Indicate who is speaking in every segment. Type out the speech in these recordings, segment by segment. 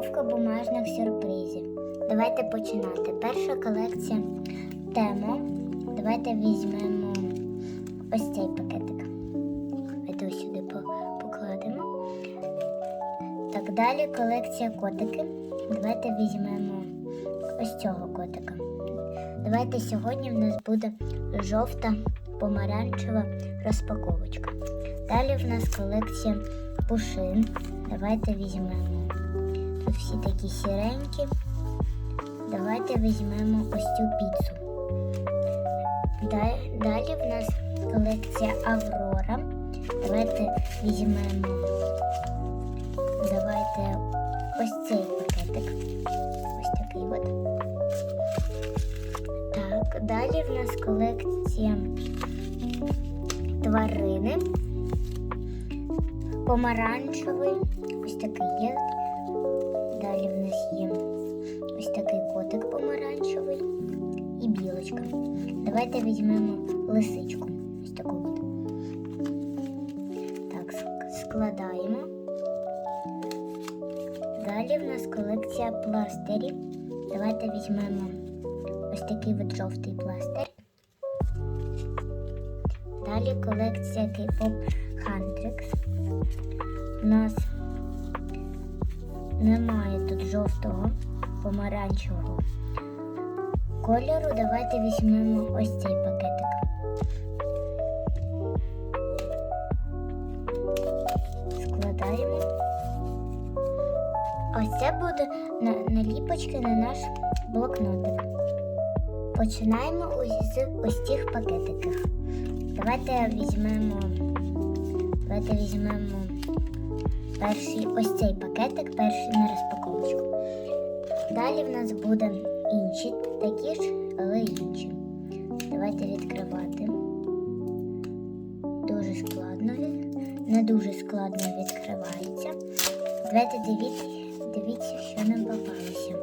Speaker 1: розпаковка бумажних сюрпризів. Давайте починати. Перша колекція темо. Давайте візьмемо ось цей пакетик. Давайте ось сюди покладемо. Так, далі колекція котики. Давайте візьмемо ось цього котика. Давайте сьогодні в нас буде жовта помаранчева розпаковочка. Далі в нас колекція пушин. Давайте візьмемо. Всі такі сіренькі. Давайте візьмемо ось цю піцу. Далі в нас колекція Аврора. Давайте візьмемо. Давайте ось цей пакетик. Ось такий от. Так, далі в нас колекція тварини. Помаранчевий. Ось такий є. Давайте візьмемо лисичку. Ось таку. Так, складаємо. Далі в нас колекція пластирів. Давайте візьмемо ось такий от жовтий пластир. Далі колекція K-pop Huntrix. У нас немає тут жовтого, помаранчевого кольору. Давайте візьмемо ось цей пакетик. Складаємо. Ось це буде на- наліпочки на наш блокнотик. Починаємо з ось цих пакетиків. Давайте візьмемо. Давайте візьмемо перший ось цей пакетик, перший на розпаковочку. Далі в нас буде інші, такі ж, але інші. Давайте відкривати. Дуже складно, не дуже складно відкривається. Давайте дивіться, дивіться, що нам попалося.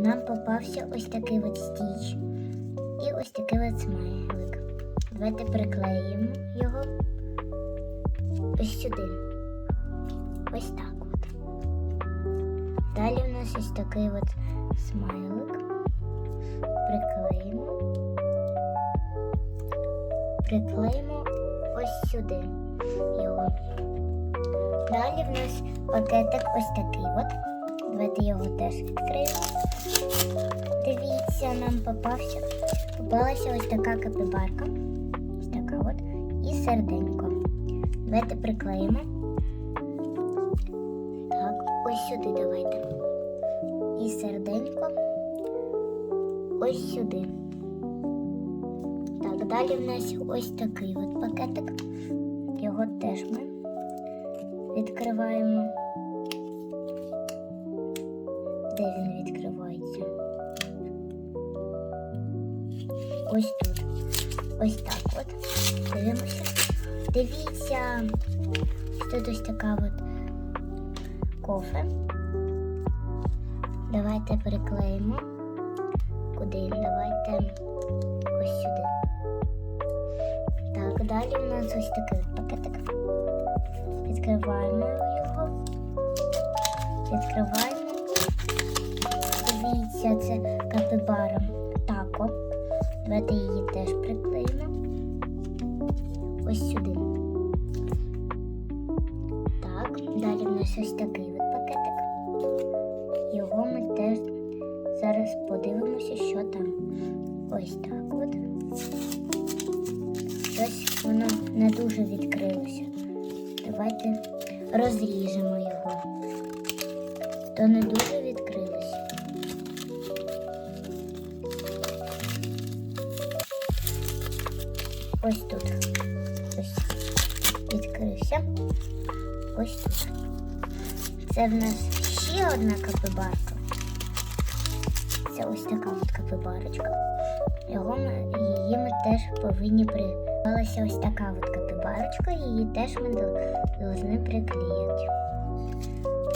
Speaker 1: Нам попався ось такий от стіч і ось такий от смайлик. Давайте приклеїмо його ось сюди. Ось так. Далі в нас ось такий от смайлик. Приклеїмо. Приклеїмо ось сюди його. Далі в нас пакетик ось такий от. Давайте його теж відкриємо. Дивіться, нам попався. Попалася ось така капібарка. Ось така от. І серденько. Давайте приклеїмо. Ось сюди давайте. І серденько. Ось сюди. Так, далі в нас ось такий от пакетик. Його теж ми відкриваємо. Де він відкривається? Ось тут. Ось так от. Дивимося. Дивіться. Тут ось така от кофе. Давайте приклеїмо. Куди? Давайте ось сюди. Так, далі в нас ось такий пакетик. Відкриваємо його. Відкриваємо. Дивіться, це капібара тако. Давайте її теж приклеїмо. Ось сюди. Так, далі в нас ось такий зараз подивимося, що там. Ось так от. Щось воно не дуже відкрилося. Давайте розріжемо його. То не дуже відкрилося. Ось тут. Ось відкрився. Ось тут. Це в нас ще одна капибарка. Це ось така от капибарочка. Його її ми теж повинні прикладалася ось така от капибарочка, її теж ми повинні приклеїти.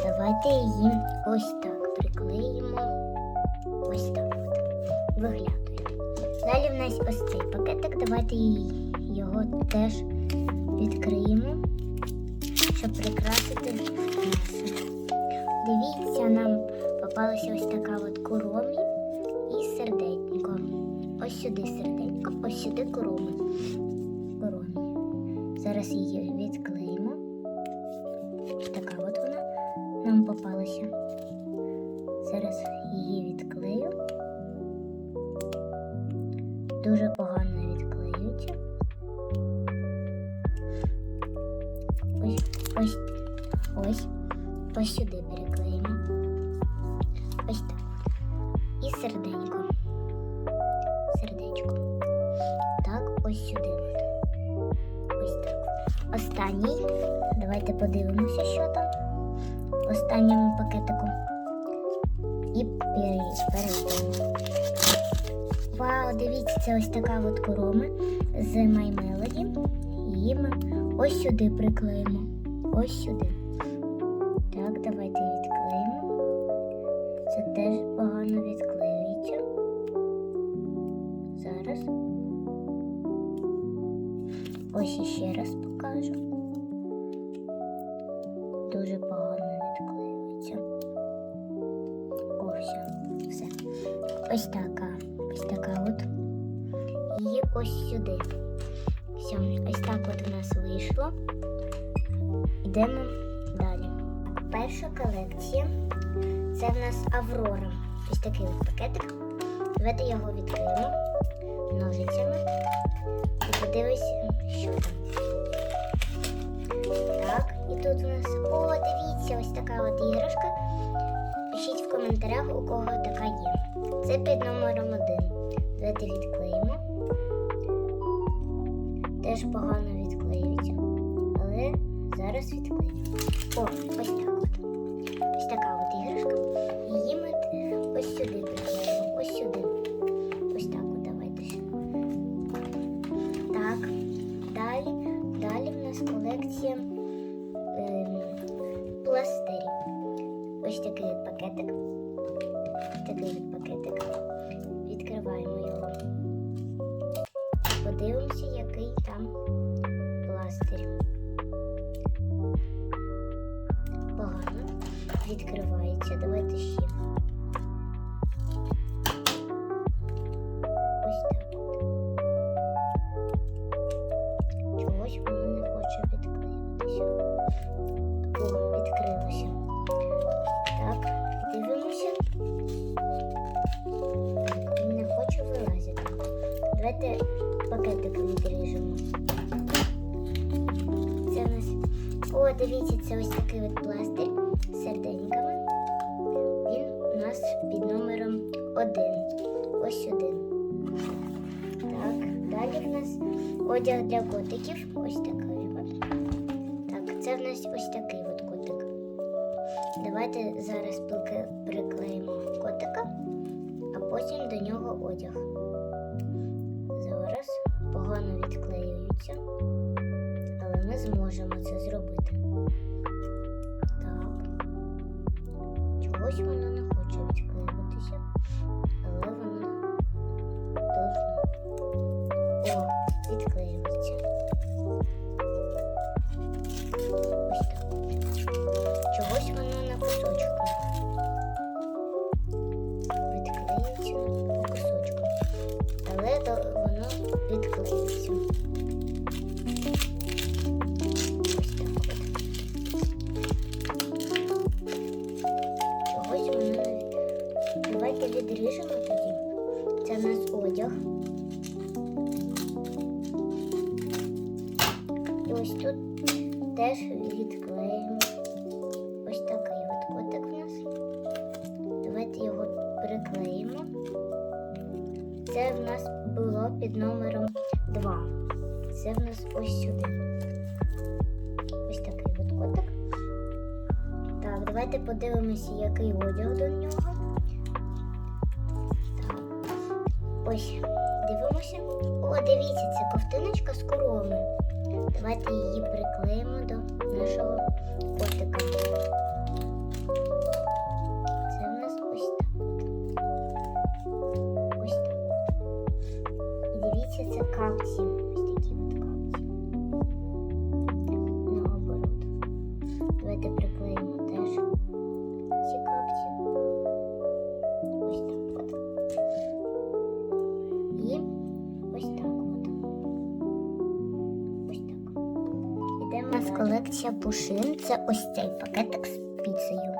Speaker 1: Давайте її ось так приклеїмо. Ось так от. Виглядає. Далі в нас ось цей пакетик. Давайте його теж відкриємо. щоб прикрасити. Дивіться, нам попалася ось така от куромі і серденько. Ось сюди серденько, ось сюди куромі. Куромі. Зараз її відклеїмо. Така от вона нам попалася. Зараз її відклею. Дуже погано відклеюється. Ось, ось, ось, ось сюди переклеїмо. Ось так. І серденько. Останній. Давайте подивимося, що там. Останньому пакетику. І пере- перейдемо. Вау, дивіться, це ось така от корома з Melody. Її ми ось сюди приклеїмо. Ось сюди. Так, давайте відклеїмо. Це теж погано відклеюється. Ось іще раз покажу. Дуже погано відклеюється. О, все. Ось така. Ось така от. І ось сюди. Все, ось так от у нас вийшло. Йдемо далі. Перша колекція це в нас Аврора. Ось такий от пакетик. Давайте його відкриємо ножицями. І там. Так, і тут у нас. О, дивіться, ось така от іграшка. Пишіть в коментарях, у кого така є. Це під номером один. Давайте відклеїмо. Теж погано відклеюється. Але зараз відклеїмо. О, ось так от. Ось така от іграшка. Її ми ось сюди приклеїмо. Ось сюди. Колекція ем, пластирів. Ось такий пакетик. Такий Давайте пакетик відріжемо. Це в нас. О, дивіться, це ось такий от пластир з серденьками. Він у нас під номером один. Ось один. Так, далі в нас одяг для котиків. Ось такий от. Так, це в нас ось такий от котик. Давайте зараз приклеїмо котика, а потім до нього одяг. Погано відклеюються, але ми зможемо це зробити. Так. Чогось воно не хоче відклеюватися, ось тут теж відклеїмо. Ось такий от котик в нас. Давайте його приклеїмо. Це в нас було під номером 2. Це в нас ось сюди. Ось такий от котик. Так, давайте подивимося, який одяг до нього. Ось, дивимося. О, дивіться, це ковтиночка з короми. Давайте її приклеїмо до нашого котика. Колекція пушин. Це ось цей пакетик з піцею.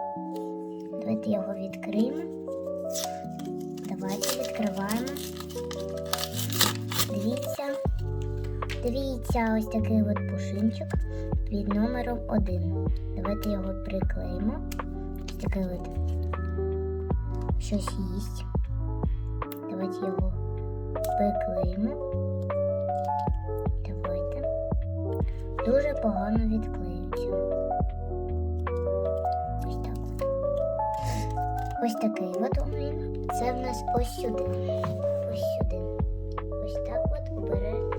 Speaker 1: Давайте його відкриємо. Давайте відкриваємо. Дивіться. Дивіться, ось такий от пушинчик під номером 1. Давайте його приклеїмо. Ось такий от щось їсть. Давайте його приклеїмо. Давайте. Дуже погано відклеюється. Ось так. Ось такий от він. Це в нас ось сюди. Ось сюди. Ось так от обережно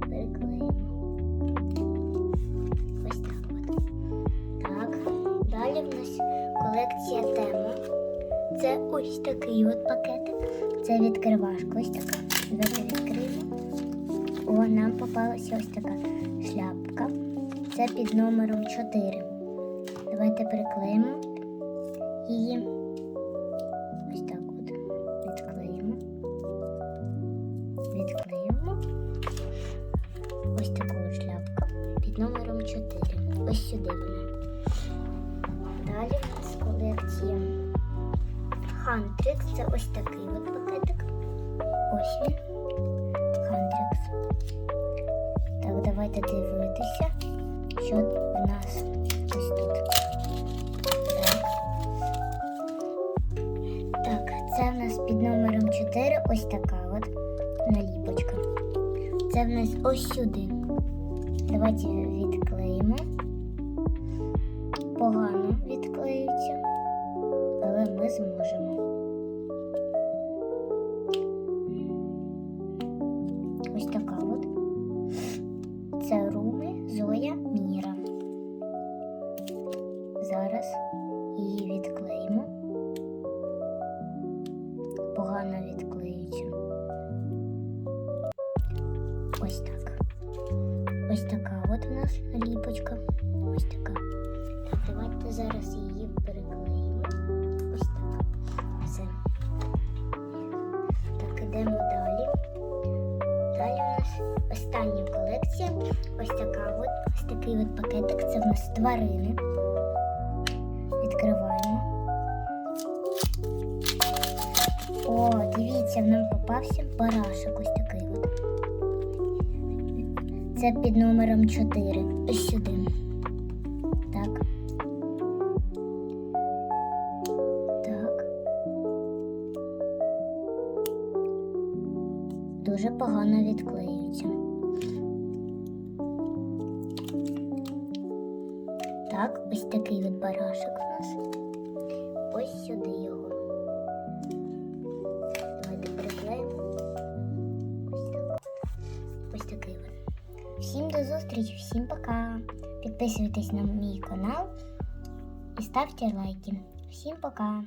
Speaker 1: переклеїмо. Ось так от. Так. Далі в нас колекція тема. Це ось такий от пакетик. Це відкривашка ось така. Давайте відкриємо. О, нам попалася ось така. Це під номером 4. Давайте приклеїмо її. Ось так от. Відклеїмо. Відклеїмо. Ось таку шляпку під номером 4. Ось сюди вона. Далі нас колекція Хантрикс. Це ось такий от пакетик. Ось він. Під номером 4 ось така от наліпочка. Це в нас ось сюди. Давайте відклеїмо. Погано відклеюється, але ми зможемо. Ось така от. Це Руми, Зоя, Міра. Зараз остання колекція. Ось така от, ось такий от пакетик. Це в нас тварини. Відкриваємо. О, дивіться, нам попався барашок ось такий от. Це під номером 4. Ось сюди. Так. Так. Дуже погано відклеюється. Так, ось такий от барашок у нас. Ось сюди його. Давайте приклеїмо. Ось так. Ось такий от. Всім до зустрічі, всім пока. Підписуйтесь на мій канал і ставте лайки. Всім пока.